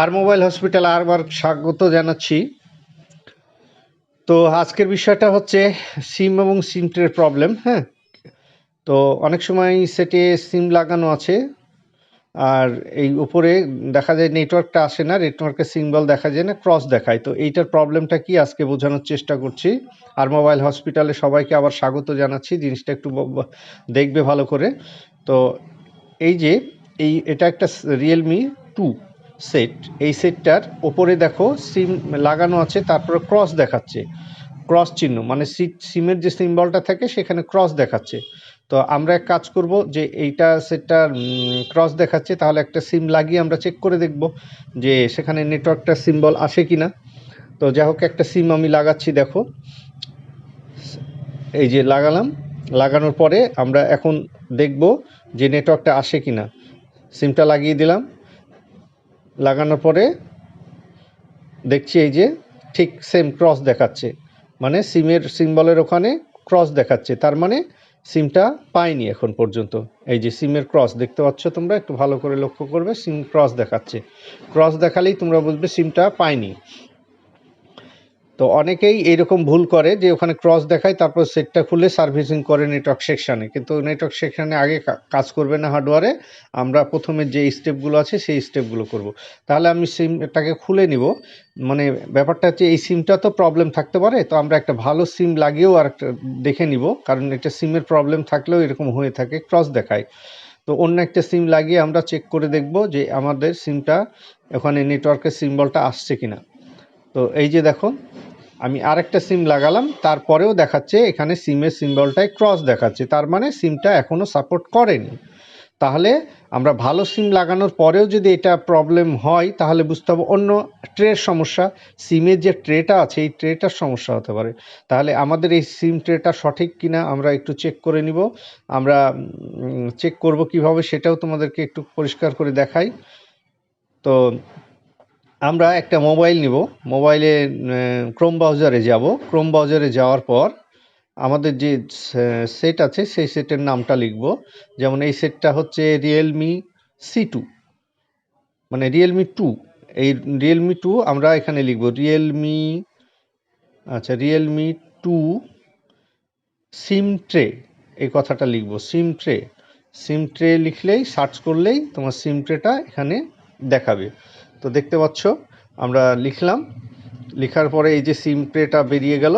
আর mobile hospital আরবার স্বাগত জানাচ্ছি। তো আজকের বিষয়টা হচ্ছে সিম এবং সিমটের প্রবলেম হ্যাঁ? তো অনেক সময় সেটে সিম লাগানো আছে, আর এই উপরে দেখা যায় নেটওয়ার্কটা আসে না নেটওয়ার্কের সিম্বল দেখা যায় না, ক্রস দেখায়। তো এইটার প্রবলেমটা কি আজকে বোঝানোর চেষ্টা করছি। আর মোবাইল হসপিটালে সবাইকে আবার স্বাগত জানাচ্ছি, জিনিসটা একটু দেখবে ভালো করে। তো এই যে, এই, এটা একটা রিয়েলমি টু সেট এই সেটটার ওপরে দেখো সিম লাগানো আছে, তারপরে ক্রস দেখাচ্ছে। ক্রস চিহ্ন মানে সিমের যে সিম্বলটা থাকে, সেখানে ক্রস দেখাচ্ছে। তো আমরা এক কাজ করব যে এইটা সেটটা ক্রস দেখাচ্ছে, তাহলে একটা সিম লাগিয়ে আমরা চেক করে দেখব যে সেখানে নেটওয়ার্কটা সিম্বল আসে কি না তো যাই হোক, একটা সিম আমি লাগাচ্ছি, দেখো। এই যে লাগালাম, লাগানোর পরে আমরা এখন দেখব যে নেটওয়ার্কটা আসে কি না সিমটা লাগিয়ে দিলাম। লাগানোর পরে দেখছি এই যে ঠিক সেম ক্রস দেখাচ্ছে। মানে সিমের সিম্বলের ওখানে ক্রস দেখাচ্ছে। তার মানে সিমটা পাইনি এখন পর্যন্ত। এই যে সিমের ক্রস দেখতে পাচ্ছ তোমরা, একটু ভালো করে লক্ষ্য করবে, সিম ক্রস দেখাচ্ছে। ক্রস দেখালেই তোমরা বুঝবে সিমটা পাইনি। তো অনেকেই এইরকম ভুল করে যে ওখানে ক্রস দেখায়, তারপর সেটটা খুলে সার্ভিসিং করে নেটওয়ার্ক সেকশানে কিন্তু নেটওয়ার্ক সেকশানে আগে কাজ করবে না হার্ডওয়ারে আমরা প্রথমে যে স্টেপগুলো আছে সেই স্টেপগুলো করব। তাহলে আমি সিমটাকে খুলে নিব। মানে ব্যাপারটা হচ্ছে এই সিমটা তো প্রবলেম থাকতে পারে, তো আমরা একটা ভালো সিম লাগিয়েও আর দেখে নিব। কারণ এটা সিমের প্রবলেম থাকলেও এরকম হয়ে থাকে ক্রস দেখায়। তো অন্য একটা সিম লাগিয়ে আমরা চেক করে দেখব যে আমাদের সিমটা ওখানে নেটওয়ার্কের সিম্বলটা আসছে কিনা। তো এই যে দেখো আমি আরেকটা সিম লাগালাম, তারপরেও দেখাচ্ছে এখানে সিমের সিম্বলটায় ক্রস দেখাচ্ছে, তার মানে সিমটা এখনও সাপোর্ট করেনি। তাহলে আমরা ভালো সিম লাগানোর পরেও যদি এটা প্রবলেম হয়, তাহলে বুঝতে হবে অন্য ট্রের সমস্যা, সিমের যে ট্রেটা আছে, এই ট্রেটার সমস্যা হতে পারে। তাহলে আমাদের এই সিম ট্রেটা সঠিক কিনা, আমরা একটু চেক করে নিব। আমরা চেক করব কীভাবে, সেটাও তোমাদেরকে একটু পরিষ্কার করে দেখাই। তো আমরা একটা মোবাইল নিব। মোবাইলে ক্রোম ব্রাউজারে যাব। ক্রোম ব্রাউজারে যাওয়ার পর আমাদের যে সেট আছে, সেই সেটের নামটা লিখব। যেমন এই সেটটা হচ্ছে রিয়েলমি সি টু মানে রিয়েলমি টু এই রিয়েলমি টু আমরা এখানে লিখব। রিয়েলমি আচ্ছা রিয়েলমি টু সিম ট্রে এই কথাটা লিখব। সিম ট্রে সিম ট্রে লিখলেই সার্চ করলেই তোমার সিম ট্রেটা এখানে দেখাবে। তো দেখতে পাচ্ছ, আমরা লিখলাম। লেখার পরে এই যে সিম ট্রেটা বেরিয়ে গেল,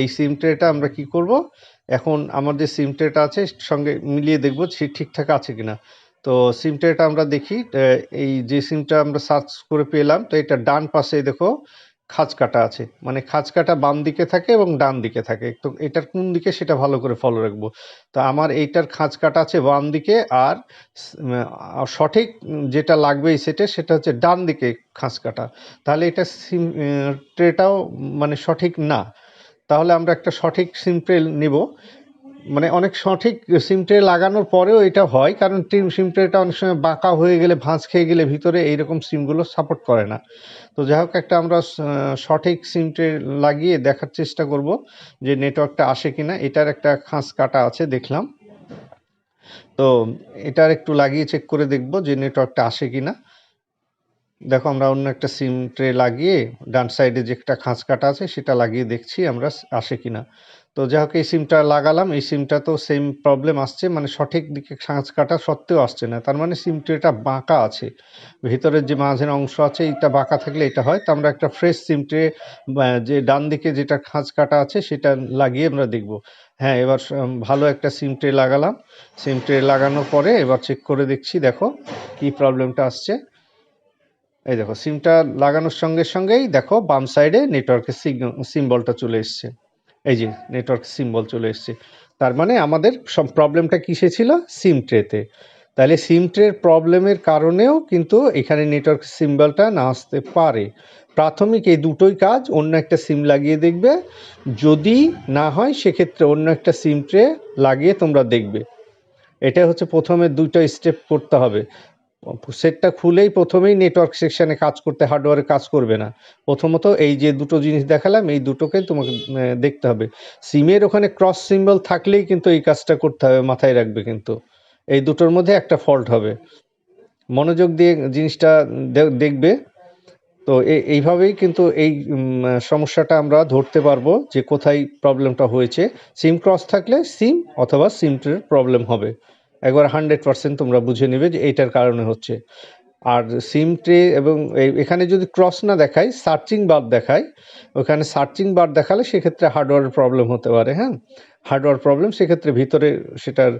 এই সিম ট্রেটা আমরা কি করব? এখন আমাদের সিম ট্রেটা আছে, সঙ্গে মিলিয়ে দেখব সে ঠিকঠাক আছে কিনা। তো সিম ট্রেটা আমরা দেখি এই যে সিমটা আমরা সার্চ করে পেলাম, তো এটা ডান পাশে দেখো খাঁজ কাটা আছে। মানে খাঁজ কাটা বাম দিকে থাকে এবং ডান দিকে থাকে। তো এটার কোন দিকে সেটা ভালো করে ফলো রাখব। তো আমার এইটার খাঁজ কাটা আছে বাম দিকে আর সঠিক যেটা লাগবে এই সেটে সেটা হচ্ছে ডান দিকে খাঁজ কাটা তাহলে এটা সিম ট্রেটাও মানে সঠিক না। তাহলে আমরা একটা সঠিক সিম ট্রে নিব। মানে অনেক সঠিক সিম ট্রে লাগানোর পরেও এটা হয়, কারণ টিম সিম ট্রেটা অনেক সময় বাঁকা হয়ে গেলে, ভাঁজ খেয়ে গেলে ভিতরে এইরকম সিমগুলো সাপোর্ট করে না। তো যাই হোক, একটা আমরা সঠিক সিম ট্রে লাগিয়ে দেখার চেষ্টা করব যে নেটওয়ার্কটা আসে কিনা। এটার একটা খাঁজ কাটা আছে, দেখলাম। তো এটার একটু লাগিয়ে চেক করে দেখব যে নেটওয়ার্কটা আসে কিনা। দেখো, আমরা অন্য একটা সিম ট্রে লাগিয়ে ডান সাইডে যে একটা খাঁজ কাটা আছে, সেটা লাগিয়ে দেখছি আমরা, আসে কিনা। তো যাই হোক, এই সিমটা লাগালাম। এই সিমটা তো সেম প্রবলেম আসছে মানে সঠিক দিকে খাঁজ কাটা সত্ত্বেও আসছে না। তার মানে সিম ট্রেটা বাঁকা আছে। ভিতরের যে মাঝের অংশ আছে এটা বাঁকা থাকলে এটা হয়। তো আমরা একটা ফ্রেশ সিম ট্রে যে ডান দিকে যেটা খাঁজ কাটা আছে, সেটা লাগিয়ে আমরা দেখব। হ্যাঁ এবার ভালো একটা সিম ট্রে লাগালাম। সিম ট্রে লাগানোর পরে এবার চেক করে দেখছি, দেখো কি প্রবলেমটা আসছে। এই দেখো, সিমটা লাগানোর সঙ্গে সঙ্গেই দেখো বাম সাইডে নেটওয়ার্কের সিম্বলটা চলে এসছে। এই যে নেটওয়ার্ক সিম্বল চলে এসছে। তার মানে আমাদের সব প্রবলেমটা কিসে ছিল? সিম ট্রেতে তাহলে সিম ট্রের প্রবলেমের কারণেও কিন্তু এখানে নেটওয়ার্ক সিম্বলটা না আসতে পারে। প্রাথমিক এই দুটোই কাজ, অন্য একটা সিম লাগিয়ে দেখবে। যদি না হয়, সেক্ষেত্রে অন্য একটা সিম ট্রে লাগিয়ে তোমরা দেখবে। এটা হচ্ছে প্রথমে দুটো স্টেপ করতে হবে। সেটটা খুলেই প্রথমেই নেটওয়ার্ক সেকশানে কাজ করতে হার্ডওয়্যারে কাজ করবে না। প্রথমত এই যে দুটো জিনিস দেখালাম, এই দুটোকে তোমাকে দেখতে হবে। সিমের ওখানে ক্রস সিম্বল থাকলেই কিন্তু এই কাজটা করতে হবে, মাথায় রাখবে কিন্তু। এই দুটোর মধ্যে একটা ফল্ট হবে। মনোযোগ দিয়ে জিনিসটা দেখবে। তো এইভাবেই কিন্তু এই সমস্যাটা আমরা ধরতে পারব যে কোথায় প্রবলেমটা হয়েছে। সিম ক্রস থাকলে সিম অথবা সিমটের প্রবলেম হবে। একবার হান্ড্রেড পার্সেন্ট তোমরা বুঝে নেবে যে এইটার কারণে হচ্ছে। আর সিম ট্রে এবং এখানে যদি ক্রস না দেখায়, সার্চিং বার দেখায়, ওখানে সার্চিং বার দেখালে সেক্ষেত্রে হার্ডওয়্যার প্রবলেম হতে পারে হ্যাঁ? হার্ডওয়্যার প্রবলেম, সেক্ষেত্রে ভিতরে সেটার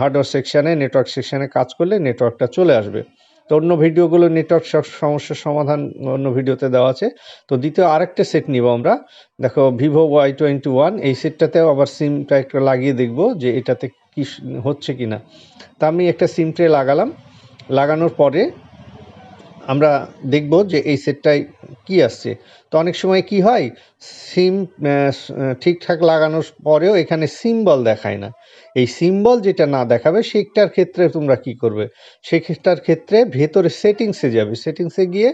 হার্ডওয়্যার সেকশানে, নেটওয়ার্ক সেকশানে কাজ করলে নেটওয়ার্কটা চলে আসবে। তো অন্য ভিডিওগুলো নেটওয়ার্ক সমস্যার সমাধান অন্য ভিডিওতে দেওয়া আছে। তো দ্বিতীয় আরেকটা সেট নিব আমরা। দেখো, ভিভো ওয়াই টোয়েন্টি ওয়ান, এই সেটটাতেও আবার সিমটা একটু লাগিয়ে দেখব যে এটাতে কি হচ্ছে কি না তা আমি একটা সিম ট্রে লাগালাম। লাগানোর পরে আমরা দেখব যে এই সেটটায় কি আসছে। তো অনেক সময় কি হয়, সিম ঠিকঠাক লাগানোর পরেও এখানে সিম্বল দেখায় না। এই সিম্বল যেটা না দেখাবে, সেটার ক্ষেত্রে তোমরা কি করবে? সেটার ক্ষেত্রে ভেতরে সেটিংসে যাবে। সেটিংসে গিয়ে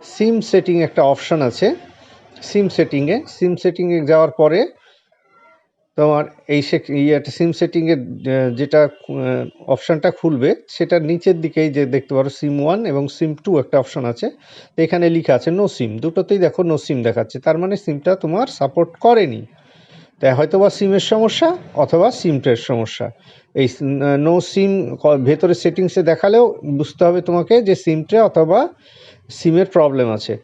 সিম সেটিং একটা অপশান আছে। সিম সেটিংয়ে সিম সেটিংয়ে যাওয়ার পরে তোমার এই সে- ইয়েটা সিম সেটিংয়ের যেটা অপশনটা খুলবে, সেটার নিচের দিকেই যে দেখতে পারো সিম ওয়ান এবং সিম টু একটা অপশন আছে। তো এখানে লেখা আছে নো সিম দুটোতেই দেখো নো সিম দেখাচ্ছে। তার মানে সিমটা তোমার সাপোর্ট করেনি। তাই হয়তো বা সিমের সমস্যা অথবা সিমটের সমস্যা। এই নো সিম ভেতরে সেটিংসে দেখালেও বুঝতে হবে তোমাকে যে সিমটে অথবা সিমের প্রবলেম আছে।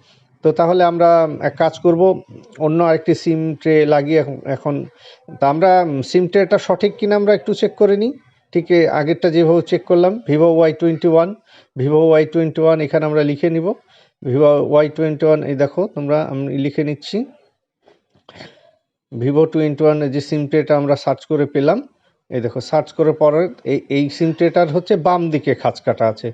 তো তাহলে আমরা এক কাজ করব, অন্য আরেকটি সিম ট্রে লাগিয়ে এখন- তা আমরা সিম ট্রেটা সঠিক কিনা আমরা একটু চেক করে নিই। ঠিক আগেরটা যেভাবে চেক করলাম, Vivo Y twenty one, Vivo Y twenty one এখানে আমরা লিখে নিব। ভিভো ওয়াই টোয়েন্টি ওয়ান, এই দেখো, তোমরা, আমি লিখে নিচ্ছি। ভিভো টোয়েন্টি ওয়ান যে সিম ট্রেটা আমরা সার্চ করে পেলাম, এই দেখো, সার্চ করে পরে, এই এই সিম ট্রেটার হচ্ছে বাম দিকে খাঁচ কাটা আছে।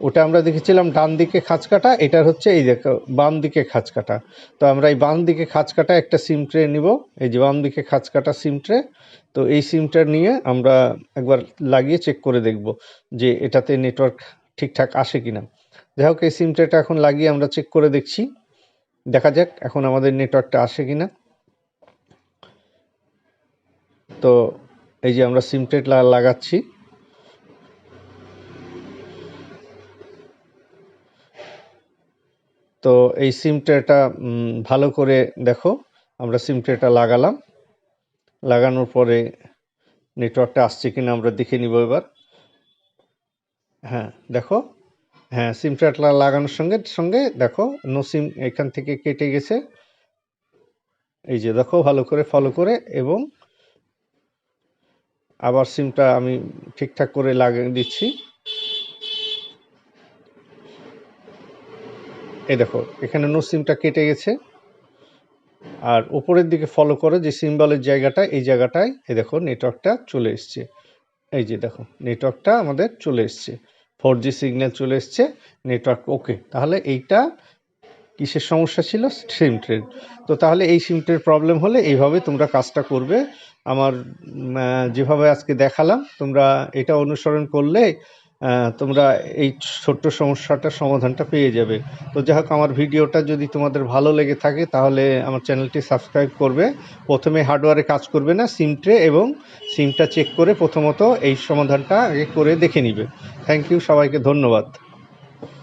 ওটা আমরা দেখেছিলাম ডান দিকে খাঁচ কাটা এটার হচ্ছে এই দেখো, বাম দিকে খাঁচ কাটা তো আমরা এই বাম দিকে খাঁচ কাটা একটা সিম ট্রে নিব, এই যে বাম দিকে খাঁচ কাটা সিম ট্রে। তো এই সিমটা নিয়ে আমরা একবার লাগিয়ে চেক করে দেখব যে এটাতে নেটওয়ার্ক ঠিকঠাক আসে কিনা। যাই হোক, এই সিম ট্রেটা এখন লাগিয়ে আমরা চেক করে দেখছি। দেখা যাক এখন আমাদের নেটওয়ার্কটা আসে কিনা। তো এই যে আমরা সিম ট্রেট লাগাচ্ছি। তো এই সিম ট্রেটা ভালো করে দেখো, আমরা সিম ট্রেটা লাগালাম। লাগানোর পরে নেটওয়ার্কটা আসছে কিনা আমরা দেখে নিব এবার। হ্যাঁ দেখো। হ্যাঁ সিম ট্রেটা লাগানোর সঙ্গে সঙ্গে দেখো, নো সিম এখান থেকে কেটে গেছে। এই যে দেখো, ভালো করে ফলো করে এবং আবার সিমটা আমি ঠিকঠাক করে লাগিয়ে দিচ্ছি। এই দেখো, এখানে নো সিমটা কেটে গেছে। আর উপরের দিকে ফলো করে যে সিম্বলের জায়গাটা, এই জায়গাটায়, এই দেখো নেটওয়ার্কটা চলে এসছে। এই যে দেখো নেটওয়ার্কটা আমাদের চলে এসছে। ফোর জি সিগন্যাল চলে এসছে নেটওয়ার্ক ওকে তাহলে এইটা কিসের সমস্যা ছিল? সিম ট্রেন তো তাহলে এই সিম ট্রের প্রবলেম হলে এইভাবে তোমরা কাজটা করবে। আমার যেভাবে আজকে দেখালাম, তোমরা এটা অনুসরণ করলে তোমরা এই ছোট্ট সমস্যাটার সমাধানটা পেয়ে যাবে। তো যাই হোক, আমার ভিডিওটা যদি তোমাদের ভালো লেগে থাকে, তাহলে আমার চ্যানেলটি সাবস্ক্রাইব করবে। প্রথমে হার্ডওয়্যারে কাজ করবে না সিমটে এবং সিমটা চেক করে প্রথমত এই সমাধানটা আগে করে দেখে নিবে। থ্যাংক ইউ সবাইকে ধন্যবাদ।